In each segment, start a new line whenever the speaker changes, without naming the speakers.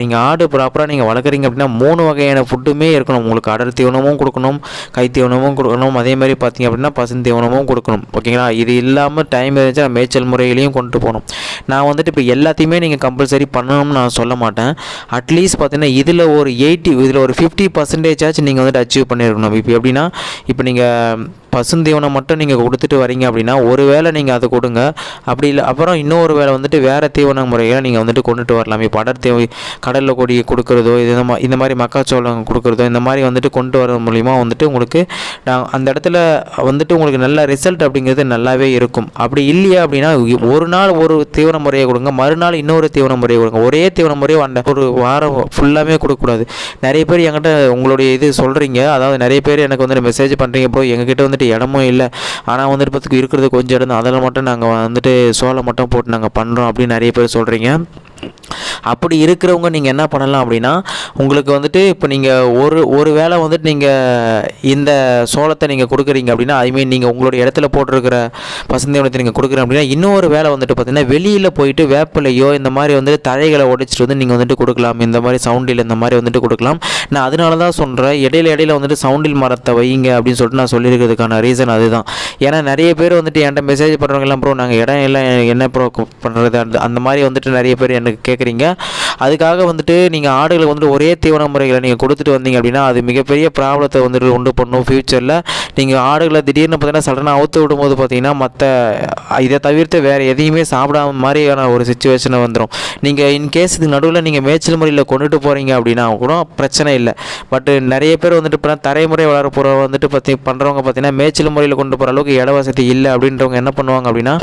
நீங்கள் ஆடு ப்ராப்பராக நீங்கள் வளர்க்குறீங்க அப்படின்னா மூணு வகையான ஃபுட்டுமே இருக்கணும். உங்களுக்கு அடர் தீவனமும் கொடுக்கணும் கை தீவனமும் கொடுக்கணும். அதே மாதிரி பார்த்தீங்க அப்படின்னா பசுந்தீவனமும் தீவனமும் கொடுக்கணும். ஓகேங்களா இது இல்லாமல் டைம் இருந்துச்சுன்னா மேய்ச்சல் முறையிலையும் கொண்டு போகணும். நான் வந்துட்டு இப்போ எல்லாத்தையுமே நீங்கள் கம்பல்சரி பண்ணணும்னு நான் சொல்ல மாட்டேன். அட்லீஸ்ட் பார்த்தீங்கன்னா இதில் ஒரு எயிட்டி இதில் ஒரு ஃபிஃப்டி பர்சன்டேஜாச்சும் நீங்கள் வந்துட்டு அச்சீவ் பண்ணியிருக்கணும். இப்போ எப்படின்னா இப்போ நீங்கள் பசுந்தீவனம் மட்டும் நீங்கள் கொடுத்துட்டு வரீங்க அப்படின்னா ஒரு வேளை நீங்கள் அதை கொடுங்க. அப்படி இல்லை அப்புறம் இன்னொரு வேளை வந்துட்டு வேறு தீவன முறைகளை நீங்கள் வந்துட்டு கொண்டுட்டு வரலாம். இப்போ அடர் கடலில் கொடி கொடுக்குறதோ இது இந்த மா- இந்த மாதிரி மக்காச்சோளம் கொடுக்குறதோ இந்த மாதிரி வந்துட்டு கொண்டு வர மூலிமா வந்துட்டு உங்களுக்கு நான் அந்த இடத்துல வந்துட்டு உங்களுக்கு நல்ல ரிசல்ட் அப்படிங்கிறது நல்லாவே இருக்கும். அப்படி இல்லையா அப்படின்னா ஒரு நாள் ஒரு தீவன முறையை கொடுங்க மறுநாள் இன்னொரு தீவன முறையை கொடுங்க. ஒரே தீவன முறையை அந்த ஒரு வாரம் ஃபுல்லாமே கொடுக்கக்கூடாது. நிறைய பேர் என்கிட்ட உங்களுடைய இது சொல்கிறீங்க அதாவது நிறைய பேர் எனக்கு வந்துட்டு மெசேஜ் பண்ணுறீங்க இப்போ எங்ககிட்ட வந்துட்டு இடமும் இல்லை. ஆனால் வந்துட்டு பார்த்துக்கு இருக்கிறது கொஞ்சம் இடம் தான். அதில் மட்டும் நாங்கள் வந்துட்டு சோளம் மட்டும் போட்டு நாங்கள் பண்ணுறோம் அப்படின்னு நிறைய பேர் சொல்கிறீங்க அப்படி இருக்கிறவங்க நீங்கள் என்ன பண்ணலாம் அப்படின்னா உங்களுக்கு வந்துட்டு இப்போ நீங்கள் ஒரு ஒரு வேளை வந்துட்டு நீங்கள் இந்த சோளத்தை நீங்கள் கொடுக்குறீங்க அப்படின்னா ஐ மீன் நீங்கள் உங்களுடைய இடத்துல போட்டிருக்கிற பசுந்தீவனத்தை நீங்கள் கொடுக்குறீங்க அப்படின்னா இன்னொரு வேலை வந்துட்டு பார்த்தீங்கன்னா வெளியில் போயிட்டு வேப்பிலையோ இந்த மாதிரி வந்துட்டு தழைகளை உடைச்சிட்டு வந்து நீங்கள் வந்துட்டு கொடுக்கலாம். இந்த மாதிரி சவுண்டில் இந்த மாதிரி வந்துட்டு கொடுக்கலாம். நான் அதனால தான் சொல்கிறேன் இடையில இடையில வந்துட்டு சவுண்டில் மரத்தை வைங்க அப்படின்னு சொல்லிட்டு நான் சொல்லியிருக்கிறதுக்கான ரீசன் அதுதான். ஏன்னா நிறைய பேர் வந்துட்டு என்கிட்ட மெசேஜ் பண்ணுறவங்கலாம் ப்ரோ நாங்கள் இடம் எல்லாம் என்ன ப்ரோ பண்ணுறது அந்த அந்த மாதிரி வந்துட்டு நிறைய பேர் எனக்கு கேட்குறீங்க அதுக்காக வந்துட்டு நீங்கள் ஆடுகளுக்கு வந்துட்டு ஒரே தீவன முறைகளை நீங்கள் கொடுத்துட்டு வந்தீங்க அப்படின்னா அது மிகப்பெரிய ப்ராப்ளத்தை வந்துட்டு உண்டு பண்ணும் ஃப்யூச்சரில் நீங்கள் ஆடுகளை திடீர்னு பார்த்தீங்கன்னா சடனாக அவுத்து விடும்போது பார்த்தீங்கன்னா மற்ற இதை தவிர்த்து வேறு எதையுமே சாப்பிடாம மாதிரியான ஒரு சுச்சுவேஷனை வந்துடும் நீங்கள் இன்கேஸ் இது நடுவில் நீங்கள் மேய்ச்சல் முறையில் கொண்டுட்டு போகிறீங்க அப்படின்னா கூட பிரச்சனை இல்லை. பட் நிறைய பேர் வந்துட்டு இப்போ தரைமுறை வளர போகிற வந்துட்டு பார்த்தி பண்ணுறவங்க பார்த்தீங்கன்னா மேய்ச்சல் முறையில் கொண்டு போகிற அளவுக்கு இட வசதி இல்லை அப்படின்றவங்க என்ன பண்ணுவாங்க அப்படின்னா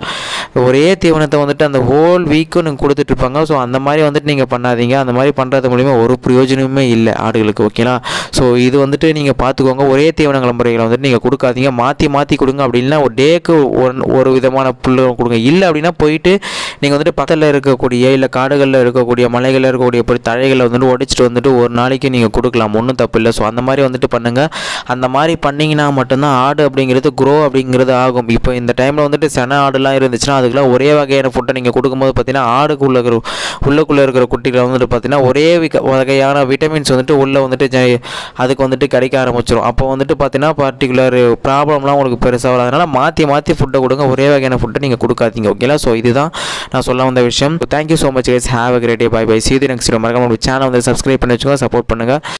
ஒரே தீவனத்தை வந்துட்டு அந்த ஹோல் வீக்கும் நீங்கள் கொடுத்துட்ருப்பாங்க ஸோ அந்த மாதிரி வந்துட்டு நீங்கள் பண்ணாதீங்க. அந்த மாதிரி பண்ணுறது மூலிமா ஒரு பிரயோஜனமுமே இல்லை ஆடுகளுக்கு ஓகேங்களா ஸோ இது வந்துட்டு நீங்கள் பார்த்துக்கோங்க ஒரே தீவனங்கள் முறைகளை வந்துட்டு நீங்கள் கொடுக்காதீங்க. மாற்றி மாற்றி கொடுங்க. அப்படின்னா ஒரு டேக்கு ஒன் ஒரு விதமான புல்லு கொடுங்க. இல்லை அப்படின்னா போயிட்டு நீங்கள் வந்துட்டு பக்கத்தில் இருக்கக்கூடிய இல்லை காடுகளில் இருக்கக்கூடிய மலைகளில் இருக்கக்கூடிய இப்படி தழைகளை வந்துட்டு உடைச்சிட்டு வந்துட்டு ஒரு நாளைக்கு நீங்கள் கொடுக்கலாம். ஒன்றும் தப்பு இல்லை. ஸோ அந்த மாதிரி வந்துட்டு பண்ணுங்கள் அந்த மாதிரி பண்ணிங்கன்னா மட்டும்தான் ஆடு அப்படிங்கிறது க்ரோ அப்படிங்கிறது ஆகும். இப்போ இந்த டைமில் வந்துட்டு சென ஆடுலாம் இருந்துச்சுன்னா அதுக்கெல்லாம் ஒரே வகையான ஃபுட்டை நீங்கள் கொடுக்கும்போது பார்த்தீங்கன்னா ஆடுக்குள்ளே இருக்கிற உள்ளுக்குள்ளே இருக்கிற குட்டிகளை வந்துட்டு பார்த்தீங்கன்னா ஒரே வகையான விட்டமின்ஸ் வந்துட்டு உள்ளே வந்துட்டு அதுக்கு வந்துட்டு கிடைக்க ஆரம்பிச்சிடும் அப்போ வந்துட்டு பார்த்தீங்கன்னா பர்டிகுலர் ப்ராப்ளம்லாம் உங்களுக்கு பெருசாக வராது. அதனால் மாற்றி மாற்றி ஃபுட்டை கொடுங்க. ஒரே வகையான ஃபுட்டை நீங்கள் கொடுக்காதீங்க. ஓகேங்களா ஸோ இதுதான் நான் சொல்ல வந்த விஷயம். Thank you so much guys have a great day bye bye சீதி next மறக்காம சேனல் வந்து சப்ஸ்கிரைப் பண்ணி வச்சுக்கோங்க. சப்போர்ட் பண்ணுங்கள்